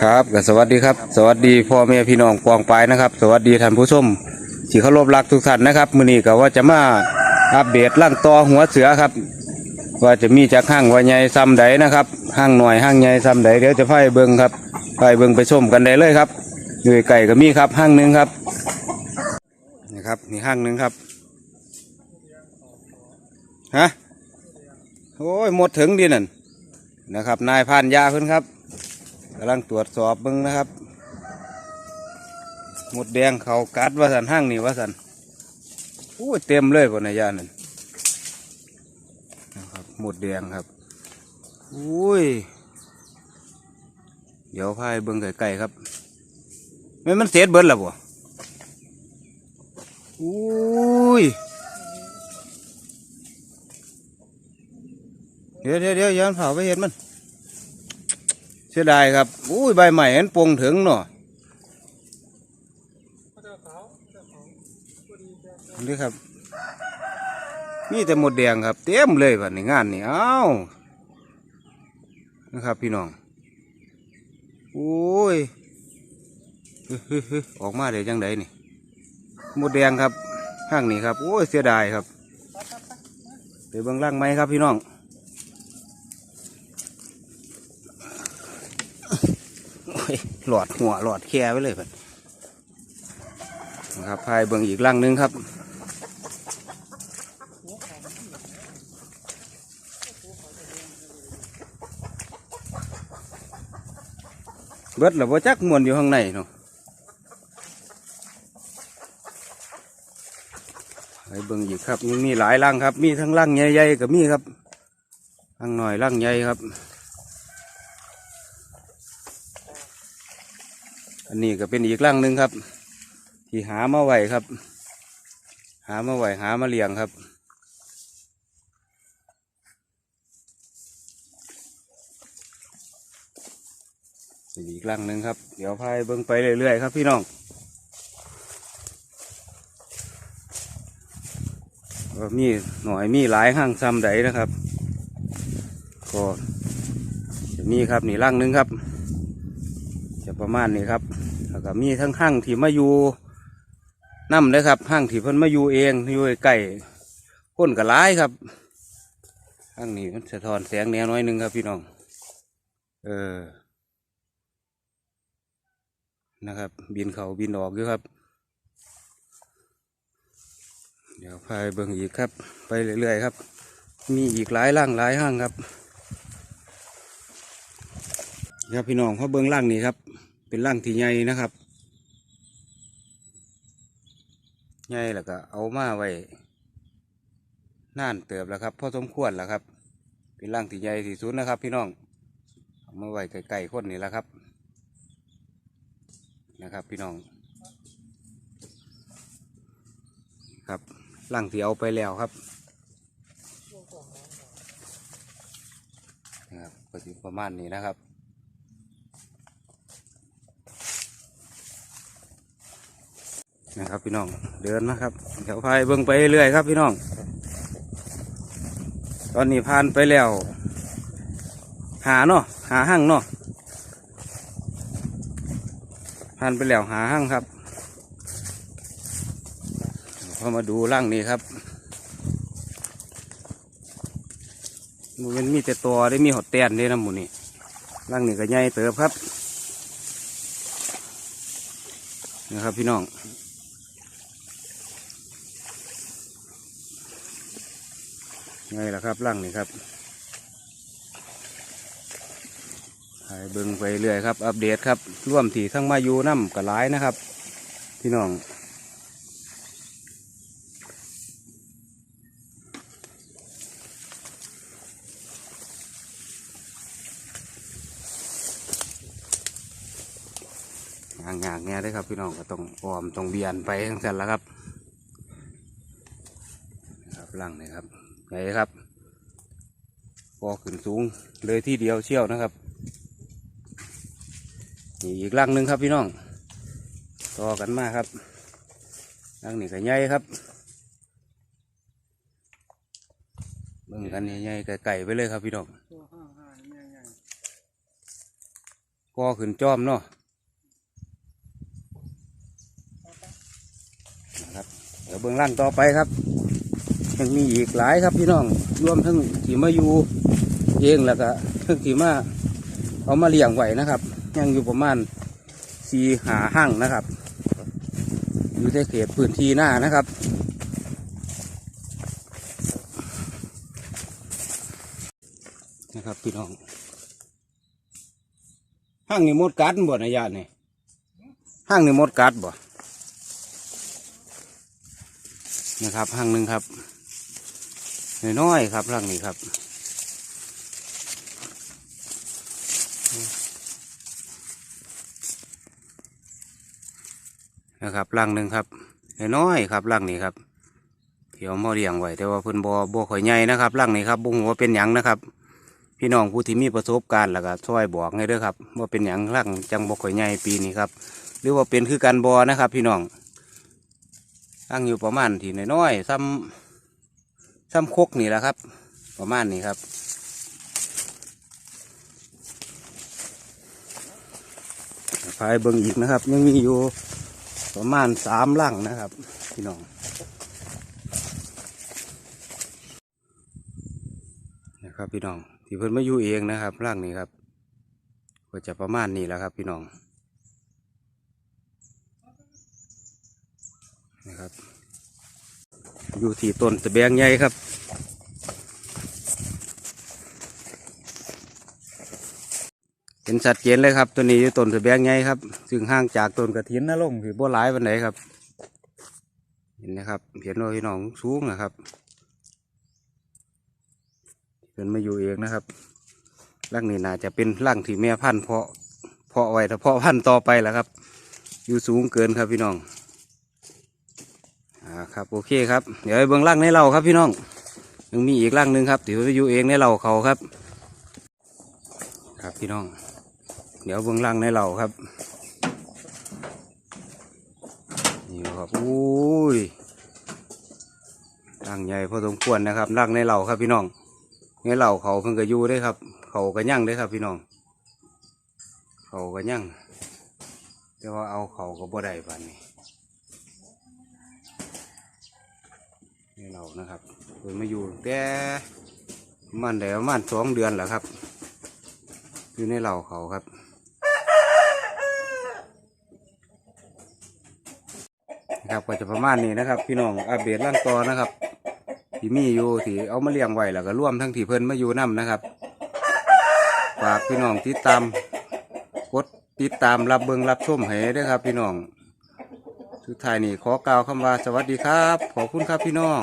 ครับก็สวัสดีครับ สวัสดีพ่อแม่พี่น้องปองปายนะครับ สวัสดีท่านผู้ชมที่เคารพรักทุกท่านนะครับมื้อนี้ก็ว่าจะมาอัปเดตร่างต่อหัวเสือครับ ว่าจะมีจากห้างว่าใหญ่ซ้ำใดนะครับห้างหน่อยห้างใหญ่ซ้ำใดเดี๋ยวจะไปเบิ่งครับไปเบิ่งไปชมกันได้เลยครับอยู่ไก่ก็มีครับห้างหนึ่งครับนี่ครับนี่ห้างหนึ่งครับฮะโอ้ยหมดถึงดีนั่นนะครับ นายพานยาเพิ่นครับ กำลังตรวจสอบเบิ่งนะครับ หมดแดงเขากัดว่าสันห้างนี่ว่าสันโอ้ยเต็มเลยบนนายานั่นนะครับหมดแดงครับอุ้ยเดี๋ยวพายเบิ้งไก่ๆครับไม่มันเสียเบิดแล้วบ่อุ้ยเดี๋ยวเดี๋ยวเดี๋ยวย้อนเผาไปเห็นมัน เสียดายครับอุ้ยใบใหม่เห็นปงถึงเนาะนี่ครับมีแต่หมดแดงครับ เต็มเลยวันนี้งานนี่เอ้านะครับ พี่น้องโอ้ยออกมาได้จังไดนี่หมดแดงครับข้างนี้ครับโอ้ยเสียดายครับไปเบิ่งล่างไหมครับพี่น้องโอ้ย หลอดหัวหลอดแค่ไว้เลยพันนะครับพายเบิ่งอีกล่างหนึงครับเบิดแล้วบ่จักมวนอยู่ข้างในเนาะไปเบิ่งอีกครับยังมีหลายรังครับ มีทั้งรังใหญ่ๆกับมีครับรังหน่อยรังใหญ่ครับ อันนี้ก็เป็นอีกรังหนึ่งครับ ที่หามาไหวครับ หามาไหวหามาเลี้ยงครับอีกลังหนึ่งครับ เดี๋ยวพายเบิ้งไปเรื่อยๆครับพี่น้องมีหน่อยมีหลายห้างซ้ำใดนะครับก็มีครับนี่ลังหนึ่งครับ จะประมาณนี้ครับ แล้วก็มีทั้งห้างที่มาอยู่น้ำเลยครับห้างที่เพิ่นมาอยู่เองอยู่ใกล้พ้นกับร้ายครับห้างนี้มันสะท้อนแสงแนวน้อยหนึงครับพี่น้อง เออนะครับ บินเขาบินออกอยู่ครับ เดี๋ยวพายเบิ่งอีกครับ ไปเรื่อยๆครับ มีอีกหลายร่างหลายห้างครับ ครับพี่น้องเขาเบิ่งร่างนี้ครับ เป็นร่างที่ใหญ่นะครับใหญ่แล้วก็เอามาไว้น่านเติบแล้วครับพอสมควรแล้วครับ เป็นร่างที่ใหญ่ที่สุดนะครับ พี่น้องเอามาไว้ใกล้ๆคนนี่แหละครับ นะครับ พี่น้อง ครับล่างที่เอาไปแล้วครับนะครับก็ประมาณนี้นะครับ นะครับพี่น้องเดินนะครับแถวพายเบิ่งไปเรื่อยครับพี่น้อง ตอนนี้ผ่านไปแล้ว หาเนาะหาห้างเนาะผ่านไปแล้วหาห้างครับพอมาดูร่างนี้ครับมันมีแต่ตัวได้มีหดแตนได้นะหมูนี่ร่างนี้ก็ใหญ่เติบครับนะครับพี่น้อง ไงล่ะครับร่างนี้ครับไปเบิ่งไปเรื่อยครับ อัปเดตครับร่วมที่ทั้งมาอยู่น้ำกับหลายนะครับ พี่น้องงางางๆเนี่ยได้ครับพี่น้องก็ต้องออมต้องเบียนไปทั้งสันแล้วครับนะครับล่างนี่ครับ ไงครับพอขึ้นสูงเลยที่เดียวเชี่ยวนะครับนี่อีกลังหนึ่งครับพี่น้อง ต่อกันมาครับลังนี่ก็ใหญ่ครับเบิ่งกันใหญ่ๆไก่ไปเลยครับพี่น้องกอขึ้นจอมเนาะนะครับเดี๋ยวเบื้องล่างต่อไปครับ ยังมีอีกหลายครับพี่น้องรวมทั้งที่มาอยู่เองแล้วก็ทั้งที่มาเอามาเลี้ยงไว้นะครับ ยังอยู่ประมาณสี่หาห้างนะครับ อยู่ในเขตพื้นที่หน้านะครับนะครับพี่น้องห้างนี่มดกัดบ่นะยาเนี่ยห้างนี่มดกัดบ่นะครับห้างหนึ่งครับ น้อยๆครับห้างนี้ครับนะครับร่างหนึ่งครับน้อยๆครับร่างนี้ครับเที่ยวมาเลี้ยงไว้แต่ว่าเพิ่นบ่บ่ข่อยใหญ่นะครับร่างนี้ครับบ่หัวาเป็นหยังนะครับ พี่น้องผู้ที่มีประสบการณ์แล้วก็ช่วยบอกให้เด้อครับว่าเป็นอย่างร่างจังบ่ข่อยใหญ่ปีนี้ครับหรือว่าเป็นคือการบอนะครับ พี่น้องตั้งอยู่ประมาณที่น้อยๆซ้ำ ซ้ำคกนี่แหละครับ ประมาณนี้ครับ พายเบิ่งอีกนะครับ ยังมีอยู่ประมาณสามลังนะครับ พี่น้องนะครับพี่น้อง ที่เพิ่นมาอยู่เองนะครับร่างนี้ครับ ก็จะประมาณนี้แล้วครับ พี่น้องนะครับ อยู่ที่ต้นตะแบงใหญ่ครับ เห็นชัดเจนเลยครับ ตัวนี้อยู่ต้นตะแบงใหญ่ครับ ซึ่งห่างจากต้นกระถินนะลงถือบ่หลายวันไหนครับ เห็นนะครับ เห็นว่าพี่น้องสูงนะครับเป็นมาอยู่เองนะครับร่างนี้น่าจะเป็นร่างที่แม่พันธุ์เพาะเพาะไว้ถ้าเพาะพันธุ์ต่อไปแล้วครับ อยู่สูงเกินครับพี่น้อง อ่าครับโอเคครับ เดี๋ยวไปเบิ่งร่างในเราครับพี่น้องยังมีอีกร่างหนึ่งครับที่มาอยู่เองในเราเขาครับ ครับพี่น้อง เดี๋ยวเบิ่งร่างในเราครับนี่ครับอุ้ยร่างใหญ่พอสมควรนะครับร่างในเราครับพี่น้องเงี้ยเหล่าเขาเพิ่งก็อยู่ได้ครับ เขาก็ยั่งได้ครับพี่น้อง เขาก็ยั่งแต่ว่าเอาเขาก็บ่ได้บัดนี้นี่ เรานะครับเพิ่งมาอยู่แต่มันได้ประมาณสองเดือนแล้วครับ อยู่ในเหล่าเขาครับครับก็จะประมาณนี้นะครับ พี่น้องอัปเดตร่างต่อนะครับที่มีอยู่ที่เอามาเลี้ยงไว้แล้วก็ร่วมทั้งที่เพิ่นมาอยู่นํนะครับฝากพี่น้องติดตามกดติดตามรับเบิงรับชมให้ด้วยครับ พี่น้อง สุดท้ายนี่ขอกล่าวคำว่าสวัสดีครับ ขอบคุณครับพี่น้อง